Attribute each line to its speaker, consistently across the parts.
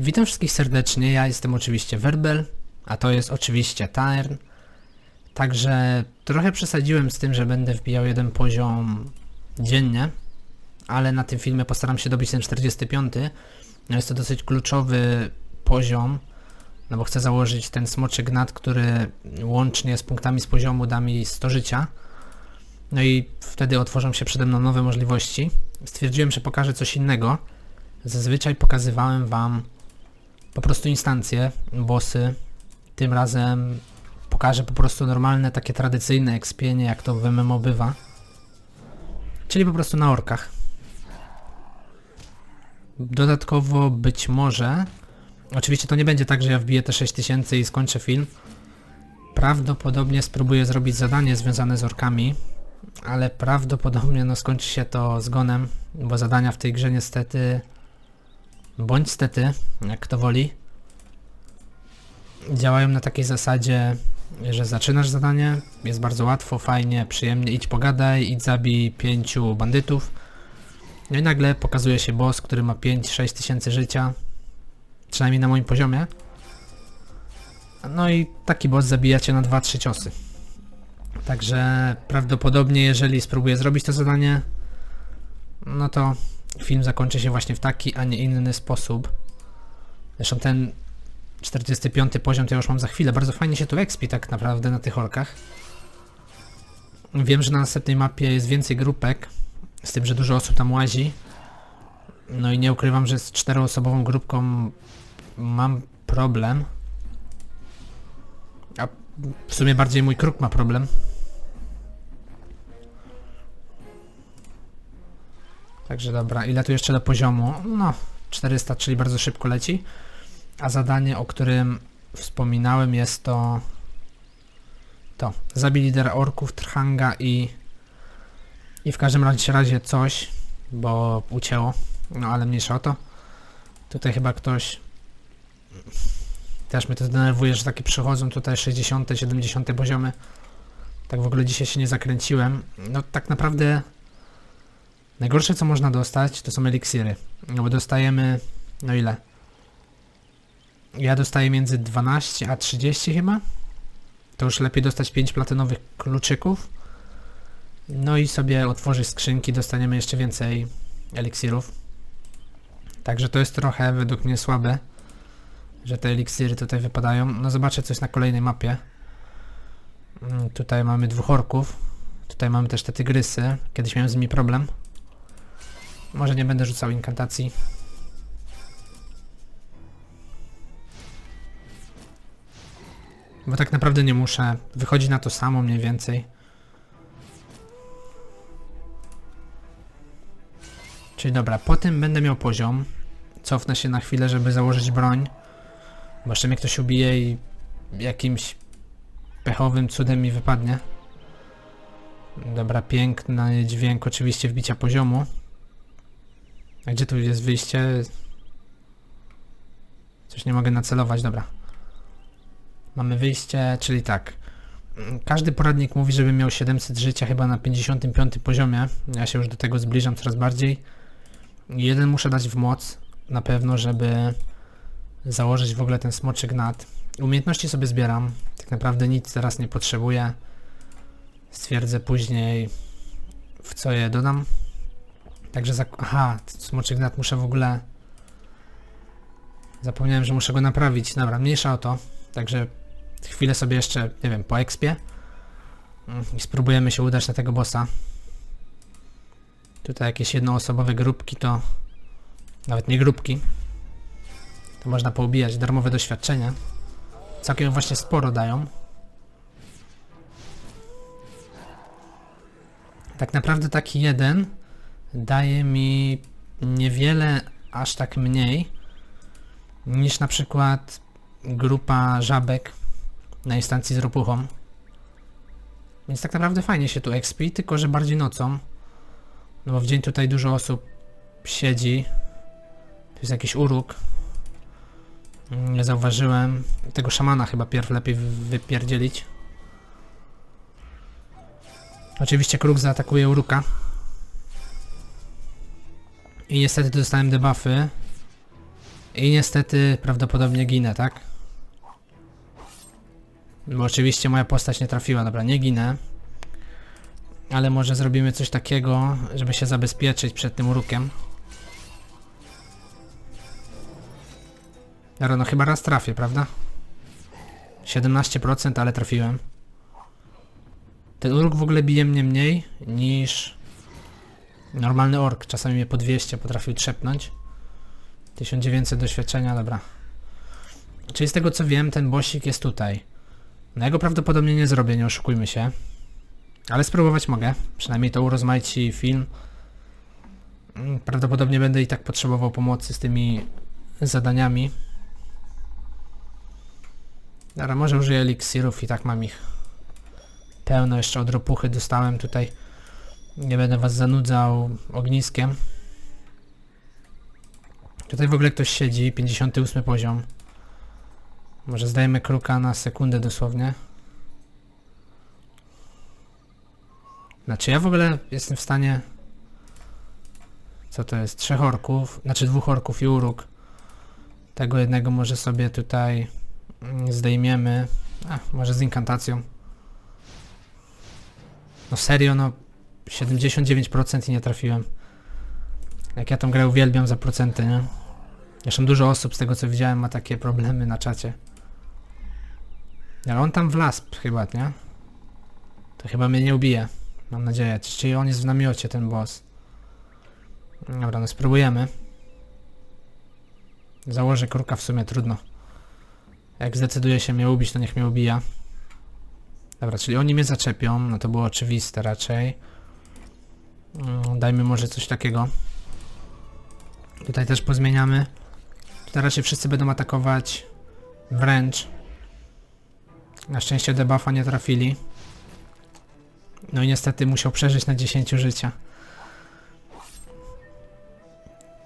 Speaker 1: Witam wszystkich serdecznie, ja jestem oczywiście Werbel, a to jest oczywiście Taern. Także trochę przesadziłem z tym, że będę wbijał jeden poziom dziennie, ale na tym filmie postaram się dobić ten 45. No jest to dosyć kluczowy poziom, no bo chcę założyć ten smoczy gnat, który łącznie z punktami z poziomu da mi 100 życia. No i wtedy otworzą się przede mną nowe możliwości. Stwierdziłem, że pokażę coś innego. Zazwyczaj pokazywałem wam po prostu instancje, bossy. Tym razem pokażę po prostu normalne, takie tradycyjne ekspienie, jak to w MMO bywa. Czyli po prostu na orkach. Dodatkowo być może, oczywiście to nie będzie tak, że ja wbiję te 6000 i skończę film. Prawdopodobnie spróbuję zrobić zadanie związane z orkami, ale prawdopodobnie no, skończy się to zgonem, bo zadania w tej grze niestety bądź stety, jak kto woli, działają na takiej zasadzie, że zaczynasz zadanie, jest bardzo łatwo, fajnie, przyjemnie, idź pogadaj, idź zabij pięciu bandytów. No i nagle pokazuje się boss, który ma 5-6 tysięcy życia, przynajmniej na moim poziomie. No i taki boss zabija cię na 2-3 ciosy. Także prawdopodobnie, jeżeli spróbuję zrobić to zadanie, no to film zakończy się właśnie w taki, a nie inny sposób. Zresztą ten 45 poziom to ja już mam za chwilę. Bardzo fajnie się tu expi tak naprawdę na tych orkach. Wiem, że na następnej mapie jest więcej grupek, z tym, że dużo osób tam łazi. No i nie ukrywam, że z czteroosobową grupką mam problem. A w sumie bardziej mój kruk ma problem. Także dobra, ile tu jeszcze do poziomu? No, 400, czyli bardzo szybko leci. A zadanie, o którym wspominałem jest to... To, zabij lidera orków, Trhanga i... I w każdym razie, coś, bo ucięło. No ale mniejsza o to. Tutaj chyba ktoś... Też mnie to denerwuje, że takie przychodzą tutaj 60, 70 poziomy. Tak w ogóle dzisiaj się nie zakręciłem. No tak naprawdę Najgorsze co można dostać to są eliksiry. No bo dostajemy... No ile? Ja dostaję między 12 a 30 chyba. To już lepiej dostać 5 platynowych kluczyków. No i sobie otworzyć skrzynki, dostaniemy jeszcze więcej eliksirów. Także to jest trochę według mnie słabe, że te eliksiry tutaj wypadają. No zobaczę coś na kolejnej mapie. Mm, Tutaj mamy dwóch orków. Tutaj mamy też te tygrysy. Kiedyś miałem z nimi problem. Może nie będę rzucał inkantacji. Bo tak naprawdę nie muszę. Wychodzi na to samo mniej więcej. Czyli dobra, po tym będę miał poziom. Cofnę się na chwilę, żeby założyć broń. Bo jeszcze mnie ktoś ubije i jakimś pechowym cudem mi wypadnie. Dobra, piękny dźwięk oczywiście wbicia poziomu. A gdzie tu jest wyjście? Coś nie mogę nacelować, dobra. Mamy wyjście, czyli tak. Każdy poradnik mówi, żebym miał 700 życia chyba na 55 poziomie. Ja się już do tego zbliżam coraz bardziej. Jeden muszę dać w moc, na pewno, żeby założyć w ogóle ten smoczy gnat. Umiejętności sobie zbieram. Tak naprawdę nic teraz nie potrzebuję. Stwierdzę później, w co je dodam. Także za... Aha, smoczy gnat muszę w ogóle... Zapomniałem, że muszę go naprawić. Dobra, mniejsza o to. Także chwilę sobie jeszcze, nie wiem, po expie. Mm, I spróbujemy się udać na tego bossa. Tutaj jakieś jednoosobowe grupki to... Nawet nie grupki. To można poubijać darmowe doświadczenia. Całkiem właśnie sporo dają. Tak naprawdę taki jeden daje mi niewiele, aż tak mniej, niż na przykład grupa żabek na instancji z ropuchą. Więc tak naprawdę fajnie się tu expi, tylko że bardziej nocą. No bo w dzień tutaj dużo osób siedzi. Tu jest jakiś uruk. Nie zauważyłem. Tego szamana chyba pierw lepiej wy- wypierdzielić. Oczywiście kruk zaatakuje uruka. I niestety dostałem debuffy. I niestety prawdopodobnie ginę, tak? Bo oczywiście moja postać nie trafiła, dobra, nie ginę. Ale może zrobimy coś takiego, żeby się zabezpieczyć przed tym urukiem. Dobra, no chyba raz trafię, prawda? 17%, ale trafiłem. Ten uruk w ogóle bije mnie mniej niż normalny ork. Czasami mnie po 200 potrafił trzepnąć. 1900 doświadczenia, dobra. Czyli z tego co wiem, ten bossik jest tutaj. No ja go prawdopodobnie nie zrobię, nie oszukujmy się. Ale spróbować mogę. Przynajmniej to urozmaici film. Mm, Prawdopodobnie będę i tak potrzebował pomocy z tymi zadaniami. Dobra, może użyję eliksirów i tak mam ich pełno. Jeszcze od ropuchy dostałem tutaj. Nie będę was zanudzał ogniskiem. Tutaj w ogóle ktoś siedzi, 58 poziom. Może zdajemy kruka na sekundę dosłownie. Znaczy ja w ogóle jestem w stanie... Co to jest? Trzech orków, znaczy dwóch orków i uruk. Tego jednego może sobie tutaj mm, zdejmiemy. A, może z inkantacją. No serio, no 79% i nie trafiłem. Jak ja tą grę uwielbiam za procenty, nie? Zresztą dużo osób z tego co widziałem ma takie problemy na czacie. Ale on tam wlazł chyba, nie? To chyba mnie nie ubije. Mam nadzieję. Czyli on jest w namiocie, ten boss. Dobra, no spróbujemy. Założę kruka w sumie, trudno. Jak zdecyduje się mnie ubić, to niech mnie ubija. Dobra, czyli oni mnie zaczepią, no to było oczywiste raczej. Mm, Dajmy może coś takiego. Tutaj też pozmieniamy. Tutaj raczej wszyscy będą atakować wręcz. Na szczęście debuffa nie trafili. No i niestety musiał przeżyć na 10 życia.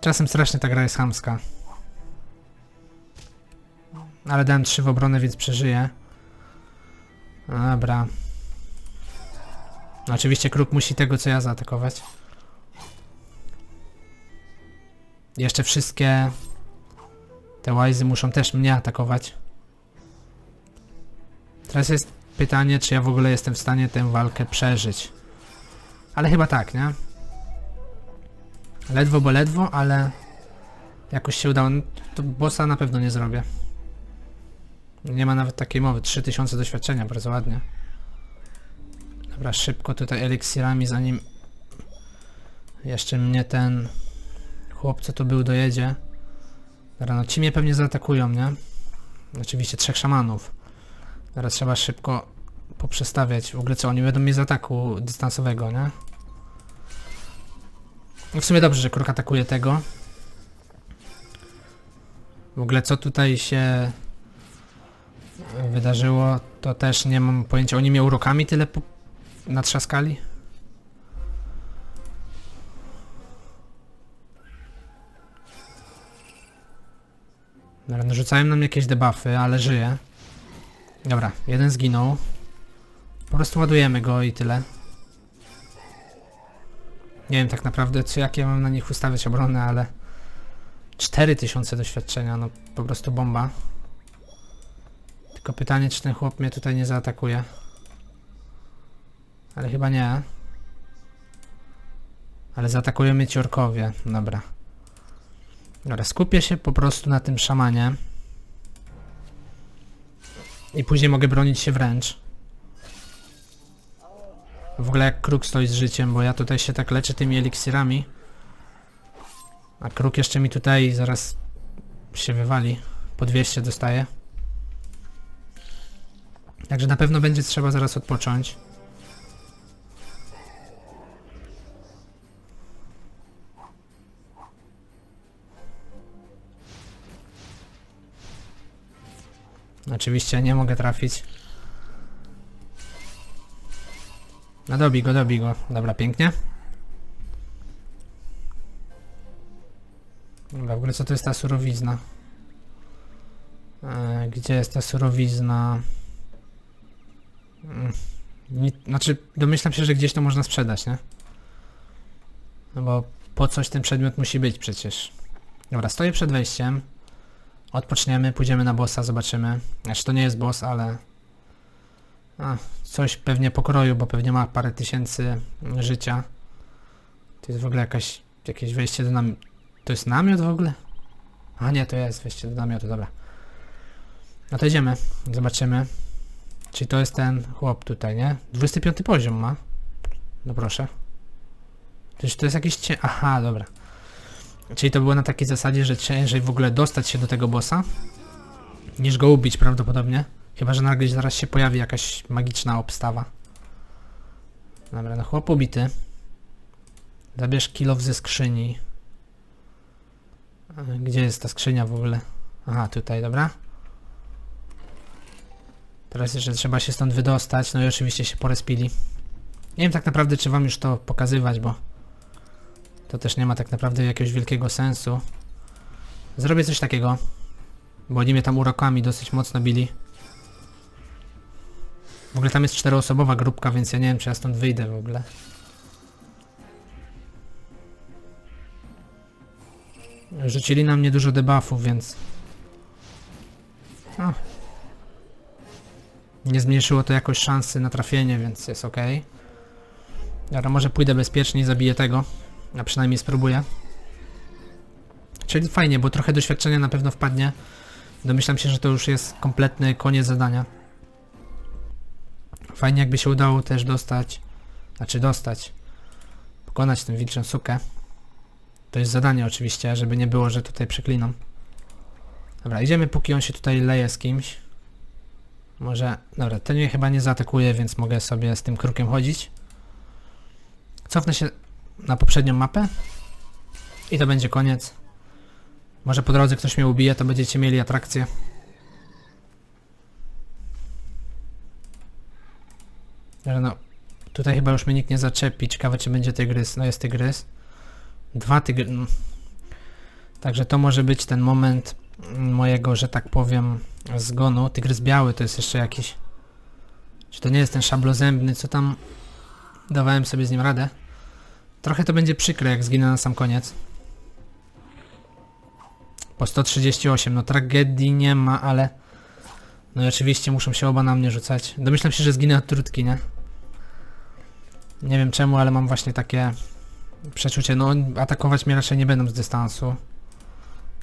Speaker 1: Czasem strasznie ta gra jest chamska. Ale dałem 3 w obronę, więc przeżyję. Dobra. Oczywiście kruk musi tego, co ja zaatakować. Jeszcze wszystkie te łajzy muszą też mnie atakować. Teraz jest pytanie, czy ja w ogóle jestem w stanie tę walkę przeżyć. Ale chyba tak, nie? Ledwo, bo ledwo, ale jakoś się udało. To bossa na pewno nie zrobię. Nie ma nawet takiej mowy. 3000 doświadczenia, bardzo ładnie. Dobra, szybko tutaj eliksirami, zanim jeszcze mnie ten chłop, co tu był, dojedzie. Dobra, no ci mnie pewnie zaatakują, nie? Oczywiście trzech szamanów. Teraz trzeba szybko poprzestawiać. W ogóle co, oni będą mnie z ataku dystansowego, nie? No w sumie dobrze, że kruk atakuje tego. W ogóle co tutaj się wydarzyło, to też nie mam pojęcia. Oni mnie urokami tyle. Natrzaskali? Dobra, no rzucają nam jakieś debuffy, ale żyje. Dobra, jeden zginął. Po prostu ładujemy go i tyle. Nie wiem tak naprawdę, co jakie mam na nich ustawiać obronę, ale... 4000 doświadczenia, no po prostu bomba. Tylko pytanie, czy ten chłop mnie tutaj nie zaatakuje. Ale chyba nie. Ale zaatakują mnie ci orkowie. Dobra. Dobra, skupię się po prostu na tym szamanie. I później mogę bronić się wręcz. W ogóle jak kruk stoi z życiem, bo ja tutaj się tak leczę tymi eliksirami. A kruk jeszcze mi tutaj zaraz się wywali. Po 200 dostaje. Także na pewno będzie trzeba zaraz odpocząć. Oczywiście nie mogę trafić. No dobij go, dobij go. Dobra, pięknie. Dobra, w ogóle co to jest ta surowizna? E, gdzie jest ta surowizna? Mm, ni- Znaczy, domyślam się, że gdzieś to można sprzedać, nie? No bo po coś ten przedmiot musi być przecież. Dobra, stoję przed wejściem. Odpoczniemy, pójdziemy na bossa, zobaczymy. Znaczy to nie jest boss, ale... A, coś pewnie pokroju, bo pewnie ma parę tysięcy życia. To jest w ogóle jakaś, jakieś wejście do namiotu. To jest namiot w ogóle? A nie, to jest wejście do namiotu, dobra. No to idziemy, zobaczymy. Czyli to jest ten chłop tutaj, nie? 25 poziom ma. No proszę. To jest jakieś cie... Aha, dobra. Czyli to było na takiej zasadzie, że ciężej w ogóle dostać się do tego bossa, niż go ubić prawdopodobnie. Chyba, że nagle zaraz się pojawi jakaś magiczna obstawa. Dobra, no chłop ubity. Zabierz kilow ze skrzyni. E, Gdzie jest ta skrzynia w ogóle? Aha, tutaj, dobra. Teraz jeszcze trzeba się stąd wydostać, no i oczywiście się porespili. Nie wiem tak naprawdę, czy wam już to pokazywać, bo to też nie ma tak naprawdę jakiegoś wielkiego sensu. Zrobię coś takiego, bo oni mnie tam urokami dosyć mocno bili. W ogóle tam jest czteroosobowa grupka, więc ja nie wiem, czy ja stąd wyjdę w ogóle. Rzucili na mnie dużo debuffów, więc... O. Nie zmniejszyło to jakoś szansy na trafienie, więc jest ok. Dobra, może pójdę bezpiecznie i zabiję tego. A przynajmniej spróbuję. Czyli fajnie, bo trochę doświadczenia na pewno wpadnie. Domyślam się, że to już jest kompletny koniec zadania. Fajnie jakby się udało też dostać, znaczy dostać, pokonać tę wilczą sukę. To jest zadanie oczywiście, żeby nie było, że tutaj przeklinam. Dobra, idziemy póki on się tutaj leje z kimś. Może, dobra, ten mnie chyba nie zaatakuje, więc mogę sobie z tym krukiem chodzić. Cofnę się na poprzednią mapę. I to będzie koniec. Może po drodze ktoś mnie ubije, to będziecie mieli atrakcję. No, tutaj chyba już mnie nikt nie zaczepi. Ciekawe, czy będzie tygrys. No jest tygrys. Dwa tygry... no. Także to może być ten moment mojego, że tak powiem, zgonu. Tygrys biały to jest jeszcze jakiś... Czy to nie jest ten szablozębny, co tam... Dawałem sobie z nim radę. Trochę to będzie przykre, jak zginę na sam koniec. Po 138, no tragedii nie ma, ale... No i oczywiście muszą się oba na mnie rzucać. Domyślam się, że zginę od trutki, nie? Nie wiem czemu, ale mam właśnie takie przeczucie. No, atakować mnie raczej nie będą z dystansu.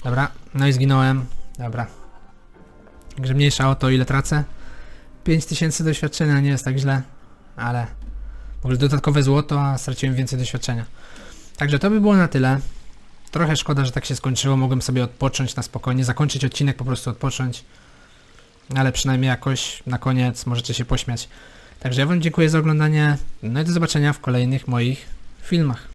Speaker 1: Dobra, no i zginąłem. Dobra. Także mniejsza o to, ile tracę. 5000 doświadczenia nie jest tak źle, ale... W ogóle dodatkowe złoto, a straciłem więcej doświadczenia. Także to by było na tyle. Trochę szkoda, że tak się skończyło. Mogłem sobie odpocząć na spokojnie, zakończyć odcinek, po prostu odpocząć. Ale przynajmniej jakoś na koniec możecie się pośmiać. Także ja Wam dziękuję za oglądanie. No i do zobaczenia w kolejnych moich filmach.